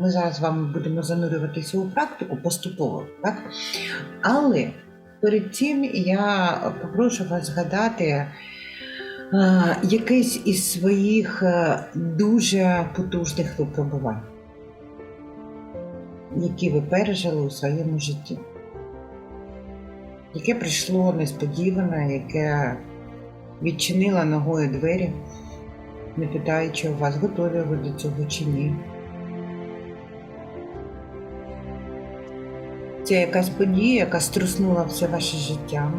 Ми зараз з вами будемо занурюватися у практику поступово, так? Але перед цим я попрошу вас згадати е, якесь із своїх е, дуже потужних випробувань, які ви пережили у своєму житті, яке прийшло несподівано, яке відчинило ногою двері, не питаючи у вас, готові ви до цього чи ні. Це якась подія, яка струснула все ваше життя,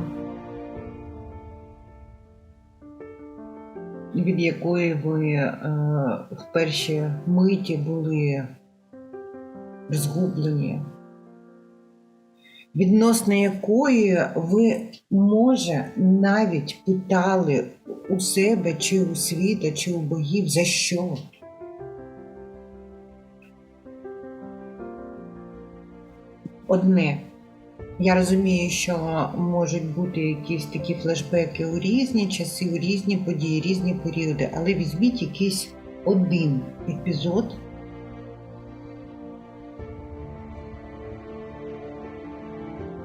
від якої ви е, в перші миті були розгублені, відносно якої ви, може, навіть питали у себе, чи у світа, чи у богів, за що. Одне. Я розумію, що можуть бути якісь такі флешбеки у різні часи, у різні події, різні періоди, але візьміть якийсь один епізод.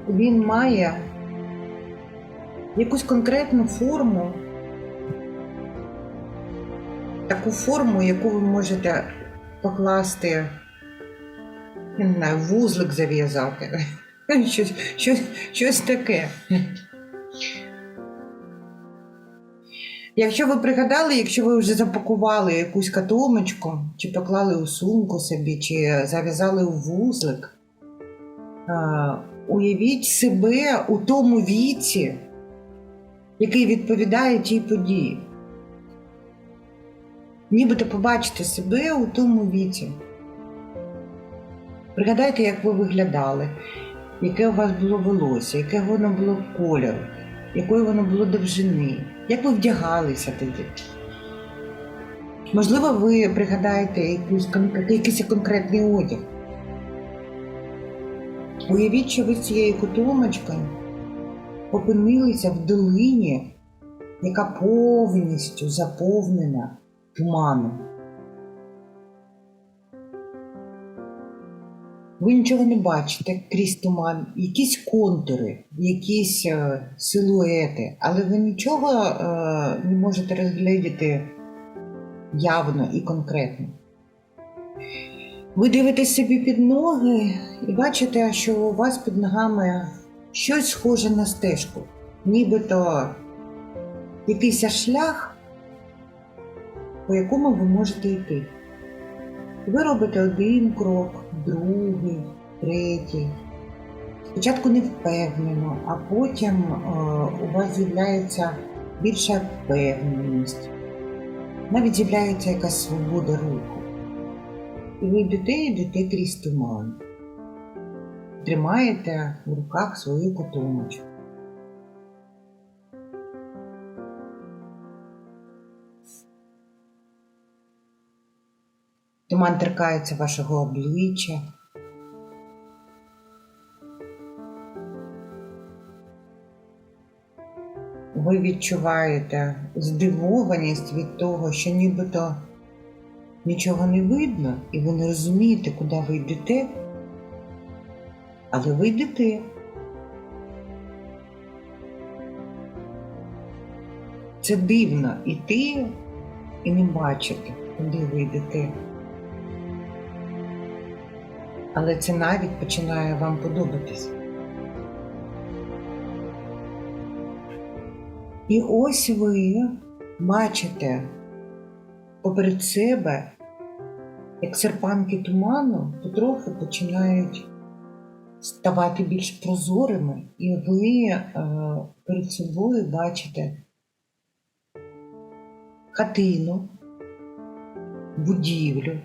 Він має якусь конкретну форму, таку форму, яку ви можете покласти не знаю, вузлик зав'язати. Щось, щось, щось таке. Якщо ви пригадали, якщо ви вже запакували якусь катомочку, чи поклали у сумку собі, чи зав'язали у вузлик, уявіть себе у тому віці, який відповідає тій події. Нібито побачите себе у тому віці. Пригадайте, як ви виглядали, яке у вас було волосся, яке воно було кольору, якої воно було довжини, як ви вдягалися тоді. Можливо, ви пригадаєте якийсь, якийсь конкретний одяг. Уявіть, що ви з цією котомочкою опинилися в долині, яка повністю заповнена туманом. Ви нічого не бачите крізь туман, якісь контури, якісь е, силуети, але ви нічого е, не можете розглядіти явно і конкретно. Ви дивитесь собі під ноги і бачите, що у вас під ногами щось схоже на стежку, нібито якийсь шлях, по якому ви можете йти. Ви робите один крок, другий, третій. Спочатку не впевнено, а потім е, у вас з'являється більша впевненість. Навіть з'являється якась свобода руху. І ви йдете, йдете крізь туман. Тримаєте в руках свою котомочку. Туман торкається вашого обличчя. Ви відчуваєте здивованість від того, що нібито нічого не видно, і ви не розумієте, куди ви йдете. Але ви йдете. Це дивно іти і не бачити, куди ви йдете. Але це навіть починає вам подобатись. І ось ви бачите поперед себе, як серпанки туману потроху починають ставати більш прозорими, і ви е, перед собою бачите хатину, будівлю.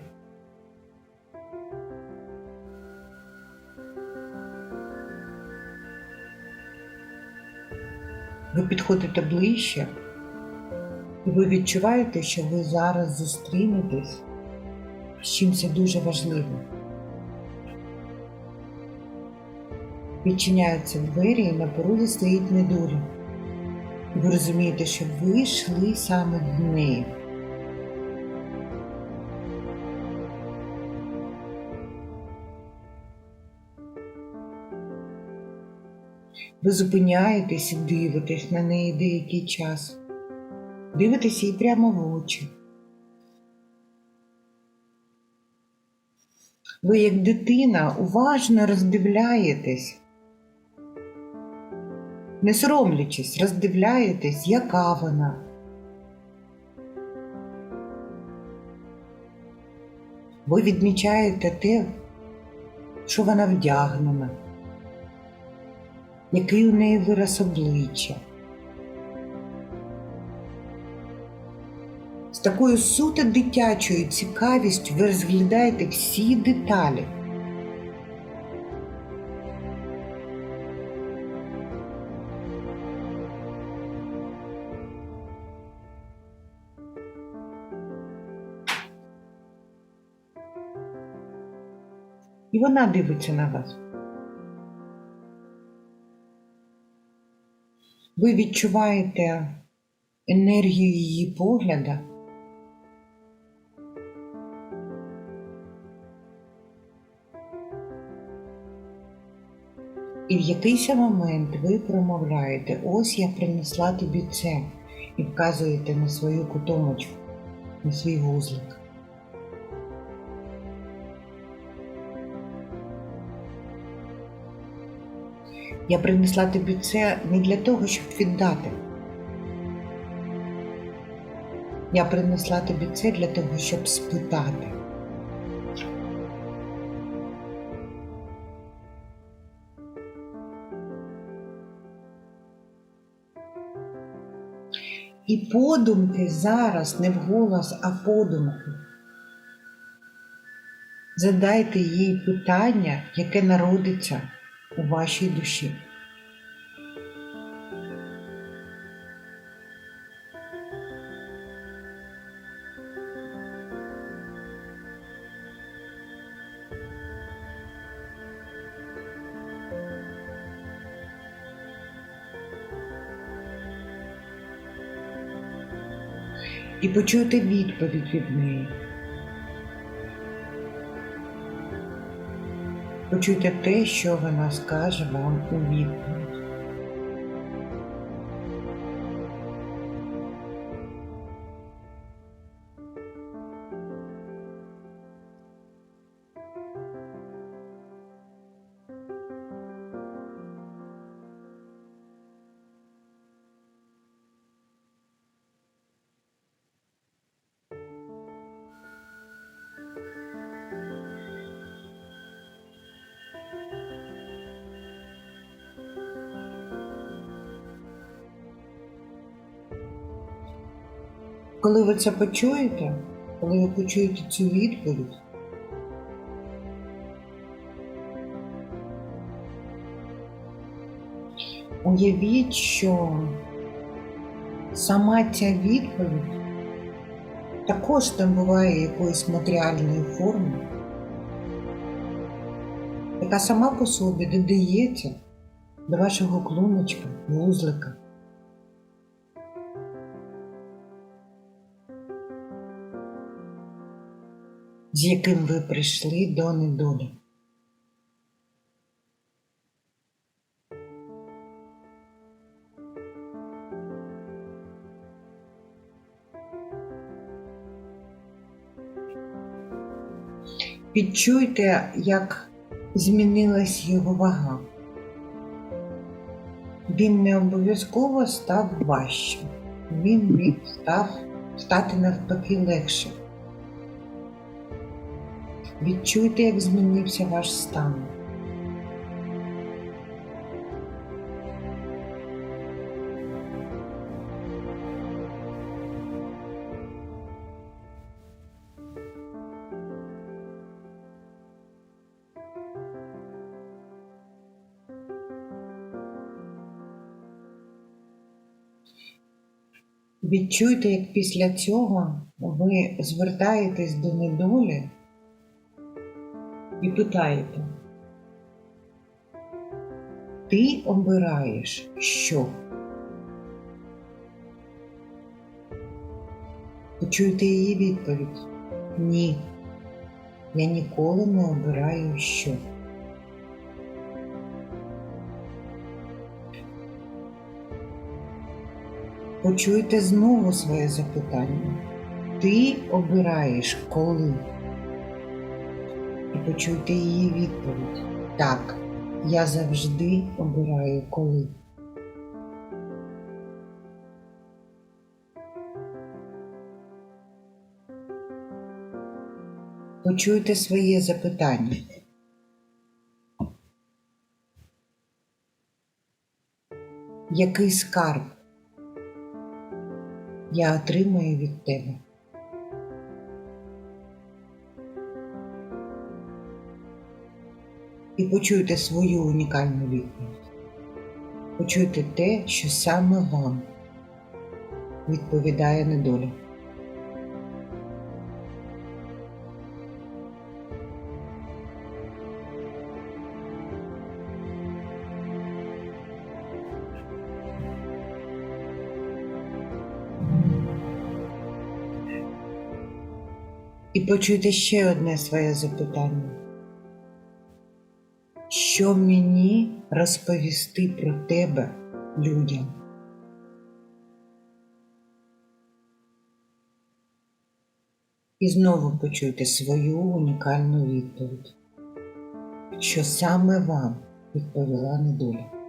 Ви підходите ближче, і ви відчуваєте, що ви зараз зустрінетесь з чимось дуже важливим. Відчиняються двері і на порозі стоїть недуря. Ви розумієте, що ви йшли саме в неї. Ви зупиняєтесь і дивитесь на неї деякий час. Дивитесь їй прямо в очі. Ви, як дитина, уважно роздивляєтесь, не соромлячись, роздивляєтесь, яка вона. Ви відмічаєте те, що вона вдягнена, який у неї вираз обличчя. З такою суто дитячою цікавістю ви розглядаєте всі деталі. І вона дивиться на вас. Ви відчуваєте енергію її погляда. І в якийсь момент ви промовляєте, ось я принесла тобі це, і вказуєте на свою кутомочку, на свій вузлик. Я принесла тобі це не для того, щоб віддати. Я принесла тобі це для того, щоб спитати. І подумки зараз не вголос, а подумки. Задайте їй питання, яке народиться у вашій душі. І почуйте відповідь від неї. Почуйте те, що вона скаже вам у відповідь. Коли ви це почуєте, коли ви почуєте цю відповідь, уявіть, що сама ця відповідь також там буває якоїсь матеріальної форми, яка сама по собі додається до вашого клуночка, вузлика. З яким ви прийшли до недолі. Відчуйте, як змінилась його вага. Він не обов'язково став важчим, він міг став стати навпаки легше. Відчуйте, як змінився ваш стан. Відчуйте, як після цього ви звертаєтесь до недолі і питаєте, ти обираєш що? Почуєте її відповідь? Ні. Я ніколи не обираю що. Почуйте знову своє запитання. Ти обираєш коли? І почуйте її відповідь. Так, я завжди обираю коли. Почуйте своє запитання. Який скарб я отримаю від тебе? І почуйте свою унікальну відповідь. Почуйте те, що саме вам відповідає недоля. І почуйте ще одне своє запитання. Що мені розповісти про тебе людям? І знову почуйте свою унікальну відповідь, що саме вам відповіла недоля.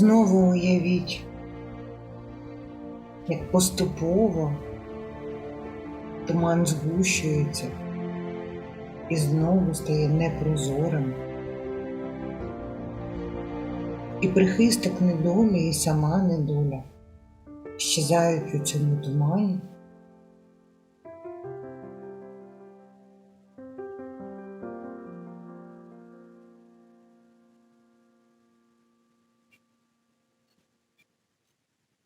Знову уявіть, як поступово туман згущується і знову стає непрозорим. І прихисток недолі, і сама недоля щезають у цьому тумані.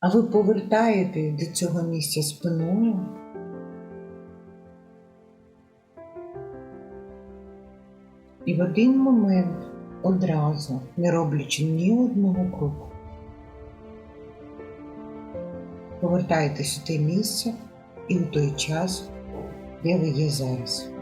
А ви повертаєте до цього місця спиною. І в один момент одразу, не роблячи ні одного кроку, повертаєтесь у те місце і у той час, де ви є зараз.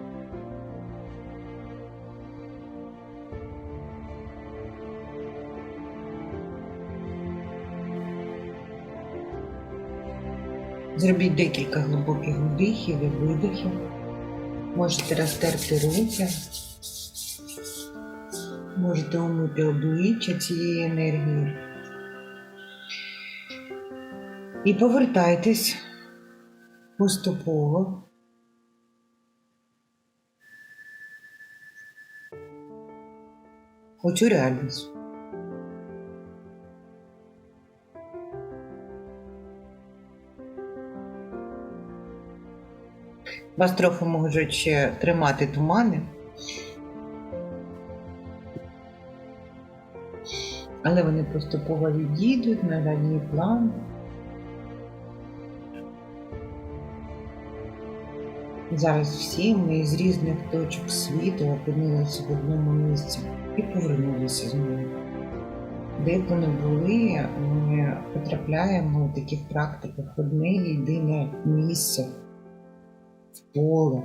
Зробіть декілька глибоких вдихів і видихів. Можете розтерти руки, можете омити обличчя цієї енергії. І повертайтесь поступово. у цю реальність. Вас трохи можуть ще тримати тумани. Але вони поступово відійдуть на дальній план. Зараз всі ми з різних точок світу опинилися в одному місці і повернулися знову. Де б вони були, ми потрапляємо у таких практиках в одне єдине місце в поле,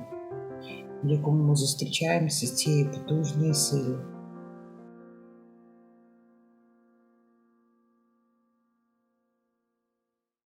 в якому ми зустрічаємося з цією потужною силою.